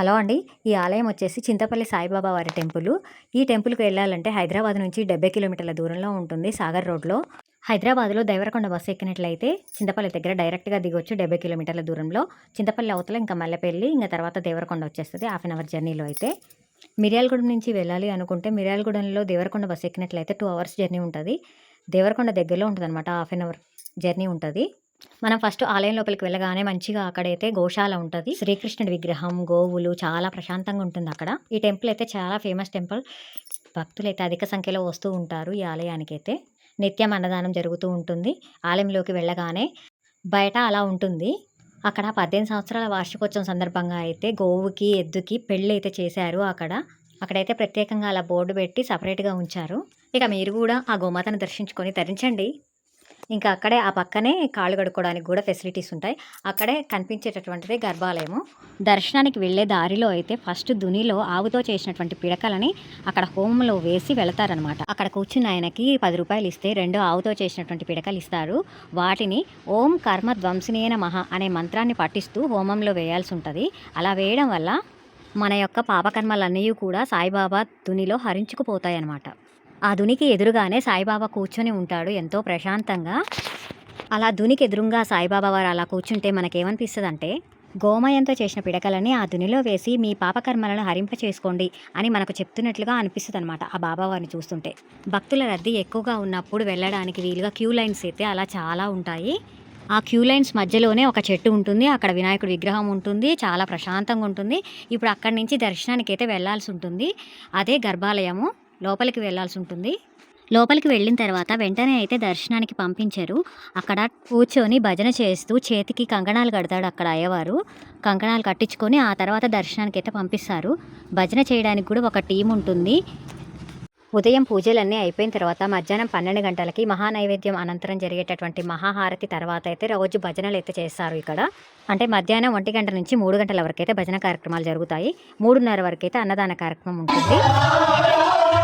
Hello అండి. ఈ ఆలయం వచ్చేసి చింతపల్లి సాయిబాబా వారి టెంపుల్. ఈ టెంపుల్కి వెళ్ళాలంటే హైదరాబాద్ నుంచి డెబ్బై కిలోమీటర్ల దూరంలో ఉంటుంది సాగర్ రోడ్లో. హైదరాబాద్లో దేవరకొండ బస్సు ఎక్కినట్లయితే చింతపల్లి దగ్గర డైరెక్ట్గా దిగొచ్చు డెబ్బై కిలోమీటర్ల దూరంలో. చింతపల్లి అవతల ఇంకా మల్లెపల్లి ఇంకా తర్వాత దేవరకొండ వచ్చేస్తుంది హాఫ్ అన్ అవర్ జర్నీలో అయితే. మిర్యాలగూడెం నుంచి వెళ్ళాలి అనుకుంటే మిర్యాలగూడెంలో దేవరకొండ బస్సు ఎక్కినట్లయితే టూ అవర్స్ జర్నీ ఉంటుంది. దేవరకొండ దగ్గరలో ఉంటుంది అనమాట హాఫ్ అన్ అవర్ జర్నీ ఉంటుంది. మనం ఫస్ట్ ఆలయం లోపలికి వెళ్ళగానే మంచిగా అక్కడైతే గోశాల ఉంటుంది. శ్రీకృష్ణుడి విగ్రహం గోవులు చాలా ప్రశాంతంగా ఉంటుంది అక్కడ. ఈ టెంపుల్ అయితే చాలా ఫేమస్ టెంపుల్. భక్తులు అయితే అధిక సంఖ్యలో వస్తూ ఉంటారు ఈ ఆలయానికి అయితే నిత్యం అన్నదానం జరుగుతూ ఉంటుంది. ఆలయంలోకి వెళ్ళగానే బయట అలా ఉంటుంది. అక్కడ పద్దెనిమిది సంవత్సరాల వార్షికోత్సవం సందర్భంగా అయితే గోవుకి ఎద్దుకి పెళ్ళి అయితే చేశారు అక్కడ. అక్కడైతే ప్రత్యేకంగా అలా బోర్డు పెట్టి సపరేట్గా ఉంచారు. ఇక మీరు కూడా ఆ గోమాతను దర్శించుకొని తరించండి. ఇంకా అక్కడే ఆ పక్కనే కాళ్ళు కడుక్కోవడానికి కూడా ఫెసిలిటీస్ ఉంటాయి. అక్కడే కనిపించేటటువంటిది గర్భాలయము. దర్శనానికి వెళ్ళే దారిలో అయితే ఫస్ట్ దునిలో ఆవుతో చేసినటువంటి పిడకలని అక్కడ హోమంలో వేసి వెళతారనమాట అక్కడ కూర్చున్న ఆయనకి పది రూపాయలు ఇస్తే రెండు ఆవుతో చేసినటువంటి పిడకలు ఇస్తారు. వాటిని ఓం కర్మ ధ్వంసినేన మహ అనే మంత్రాన్ని పఠిస్తూ హోమంలో వేయాల్సి ఉంటుంది. అలా వేయడం వల్ల మన యొక్క పాపకర్మలన్నీ కూడా సాయిబాబా దునిలో హరించుకుపోతాయన్నమాట. ఆ దునికి ఎదురుగానే సాయిబాబా కూర్చొని ఉంటాడు ఎంతో ప్రశాంతంగా. అలా దునికి ఎదురుగా సాయిబాబా వారు అలా కూర్చుంటే మనకేమనిపిస్తుంది అంటే గోమయంతో చేసిన పిడకలని ఆ దునిలో వేసి మీ పాపకర్మలను హరింప చేసుకోండి అని మనకు చెప్తున్నట్లుగా అనిపిస్తుంది అనమాట ఆ బాబావారిని చూస్తుంటే. భక్తుల రద్దీ ఎక్కువగా ఉన్నప్పుడు వెళ్ళడానికి వీలుగా క్యూ లైన్స్ అయితే అలా చాలా ఉంటాయి. ఆ క్యూ లైన్స్ మధ్యలోనే ఒక చెట్టు ఉంటుంది అక్కడ వినాయకుడి విగ్రహం ఉంటుంది చాలా ప్రశాంతంగా ఉంటుంది. ఇప్పుడు అక్కడి నుంచి దర్శనానికి అయితే వెళ్ళాల్సి ఉంటుంది. అదే గర్భాలయము. లోపలికి వెళ్ళాల్సి ఉంటుంది లోపలికి వెళ్ళిన తర్వాత వెంటనే అయితే దర్శనానికి పంపించారు. అక్కడ కూర్చొని భజన చేస్తూ చేతికి కంకణాలు కడతాడు అక్కడ అయ్యవారు. కంకణాలు కట్టించుకొని ఆ తర్వాత దర్శనానికి అయితే పంపిస్తారు. భజన చేయడానికి కూడా ఒక టీం ఉంటుంది. ఉదయం పూజలన్నీ అయిపోయిన తర్వాత మధ్యాహ్నం పన్నెండు గంటలకి మహానైవేద్యం అనంతరం జరిగేటటువంటి మహాహారతి తర్వాత అయితే రోజు భజనలు అయితే చేస్తారు ఇక్కడ. అంటే మధ్యాహ్నం ఒంటి గంట నుంచి మూడు గంటల వరకు అయితే భజన కార్యక్రమాలు జరుగుతాయి. మూడున్నర వరకు అయితే అన్నదాన కార్యక్రమం ఉంటుంది.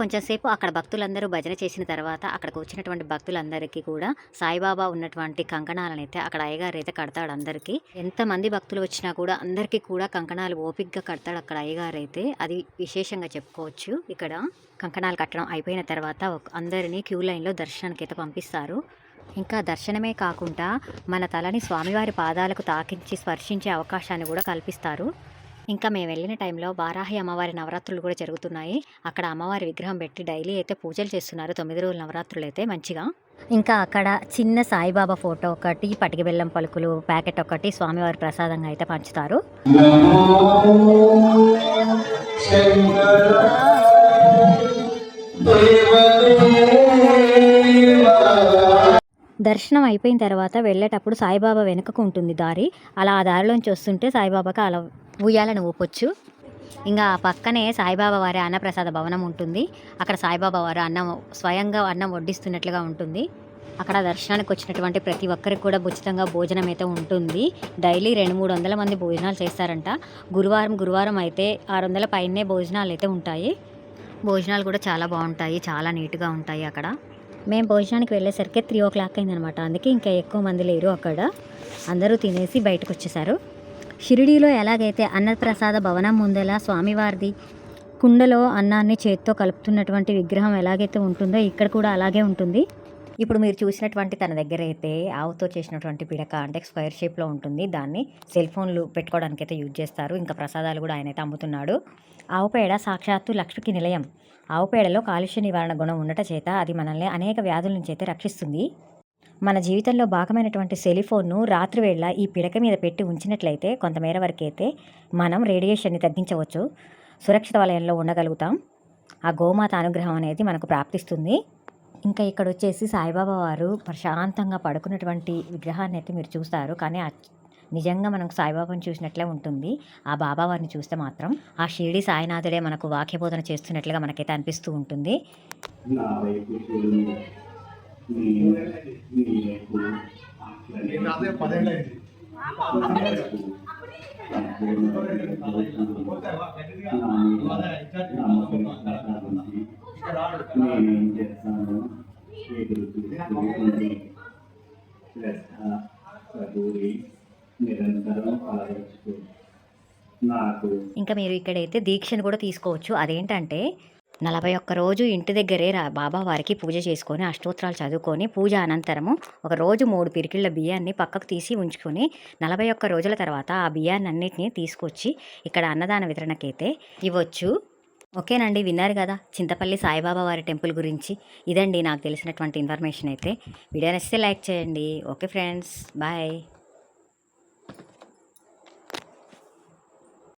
కొంచెంసేపు అక్కడ భక్తులందరూ భజన చేసిన తర్వాత అక్కడికి వచ్చినటువంటి భక్తులందరికీ కూడా సాయిబాబా ఉన్నటువంటి కంకణాలను అయితే అక్కడ అయ్యగారు అయితే కడతాడు అందరికీ. ఎంతమంది భక్తులు వచ్చినా కూడా అందరికీ కూడా కంకణాలు ఓపిక్గా కడతాడు అక్కడ అయ్యగారు అయితే అది విశేషంగా చెప్పుకోవచ్చు. ఇక్కడ కంకణాలు కట్టడం అయిపోయిన తర్వాత అందరినీ క్యూ లైన్లో దర్శనానికి అయితే పంపిస్తారు. ఇంకా దర్శనమే కాకుండా మన తలని స్వామివారి పాదాలకు తాకించి స్పర్శించే అవకాశాన్ని కూడా కల్పిస్తారు. ఇంకా మేము వెళ్ళిన టైంలో వారాహి అమ్మవారి నవరాత్రులు కూడా జరుగుతున్నాయి. అక్కడ అమ్మవారి విగ్రహం పెట్టి డైలీ అయితే పూజలు చేస్తున్నారు. తొమ్మిది రోజుల నవరాత్రులు అయితే మంచిగా. ఇంకా అక్కడ చిన్న సాయిబాబా ఫోటో ఒకటి పటికి బెల్లం పలుకులు ప్యాకెట్ ఒకటి స్వామివారి ప్రసాదంగా అయితే పంచుతారు. దర్శనం అయిపోయిన తర్వాత వెళ్ళేటప్పుడు సాయిబాబా వెనుకకు ఉంటుంది దారి. అలా ఆ దారిలోంచి వస్తుంటే సాయిబాబాకి అలా ఉయ్యాలని ఊపొచ్చు. ఇంకా ఆ పక్కనే సాయిబాబా వారి అన్నప్రసాద భవనం ఉంటుంది. అక్కడ సాయిబాబా వారు అన్నం స్వయంగా అన్నం వడ్డిస్తున్నట్లుగా ఉంటుంది. అక్కడ దర్శనానికి వచ్చినటువంటి ప్రతి ఒక్కరికి కూడా ఉచితంగా భోజనం అయితే ఉంటుంది. డైలీ రెండు మూడు వందల మంది భోజనాలు చేస్తారంట. గురువారం గురువారం అయితే ఆరు వందల పైనే భోజనాలు అయితే ఉంటాయి. భోజనాలు కూడా చాలా బాగుంటాయి చాలా నీట్గా ఉంటాయి అక్కడ. మేము భోజనానికి వెళ్ళేసరికి త్రీ ఓ క్లాక్ అయిందనమాట. అందుకే ఇంకా ఎక్కువ మంది లేరు అక్కడ. అందరూ తినేసి బయటకు వచ్చేసారు. షిరిడీలో ఎలాగైతే అన్నప్రసాద భవనం ముందల స్వామివారిది కుండలో అన్నాన్ని చేత్తో కలుపుతున్నటువంటి విగ్రహం ఎలాగైతే ఉంటుందో ఇక్కడ కూడా అలాగే ఉంటుంది. ఇప్పుడు మీరు చూసినటువంటి తన దగ్గర అయితే ఆవుతో చేసినటువంటి పిడక అంటే స్క్వేర్ షేప్లో ఉంటుంది. దాన్ని సెల్ ఫోన్లు పెట్టుకోవడానికి అయితే యూజ్ చేస్తారు. ఇంకా ప్రసాదాలు కూడా ఆయన అయితే అమ్ముతున్నాడు. ఆవు పేడ సాక్షాత్తు లక్ష్మికి నిలయం. ఆవు పేడలో కాలుష్య నివారణ గుణం ఉండట చేత అది మనల్ని అనేక వ్యాధుల నుంచి అయితే రక్షిస్తుంది. మన జీవితంలో భాగమైనటువంటి సెలిఫోన్ను రాత్రివేళ ఈ పిడక మీద పెట్టి ఉంచినట్లయితే కొంతమేర వరకు అయితే మనం రేడియేషన్ని తగ్గించవచ్చు. సురక్షిత వలయంలో ఉండగలుగుతాం. ఆ గోమాత అనుగ్రహం అనేది మనకు ప్రాప్తిస్తుంది. ఇంకా ఇక్కడ వచ్చేసి సాయిబాబా వారు ప్రశాంతంగా పడుకున్నటువంటి విగ్రహాన్ని అయితే మీరు చూస్తారు. కానీ నిజంగా మనకు సాయిబాబాని చూసినట్లే ఉంటుంది. ఆ బాబా వారిని చూస్తే మాత్రం ఆ షిరిడి సాయినాథుడే మనకు వాక్యబోధన చేస్తున్నట్లుగా మనకైతే అనిపిస్తూ ఉంటుంది. నేను నిరంతరం నాకు ఇంకా మీరు ఇక్కడైతే దీక్షను కూడా తీసుకోవచ్చు. అదేంటంటే నలభై ఒక్క రోజు ఇంటి దగ్గరే రా బాబా వారికి పూజ చేసుకొని అష్టోత్తరాలు చదువుకొని పూజ అనంతరము ఒక రోజు మూడు పిరికిళ్ళ బియ్యాన్ని పక్కకు తీసి ఉంచుకొని నలభై ఒక్క రోజుల తర్వాత ఆ బియ్యాన్ని అన్నిటిని తీసుకొచ్చి ఇక్కడ అన్నదాన వితరణకైతే ఇవ్వచ్చు. ఓకేనండి విన్నారు కదా. చింతపల్లి సాయిబాబా వారి టెంపుల్ గురించి. ఇదండి నాకు తెలిసినటువంటి ఇన్ఫర్మేషన్ అయితే. వీడియో నచ్చితే లైక్ చేయండి. Okay friends bye.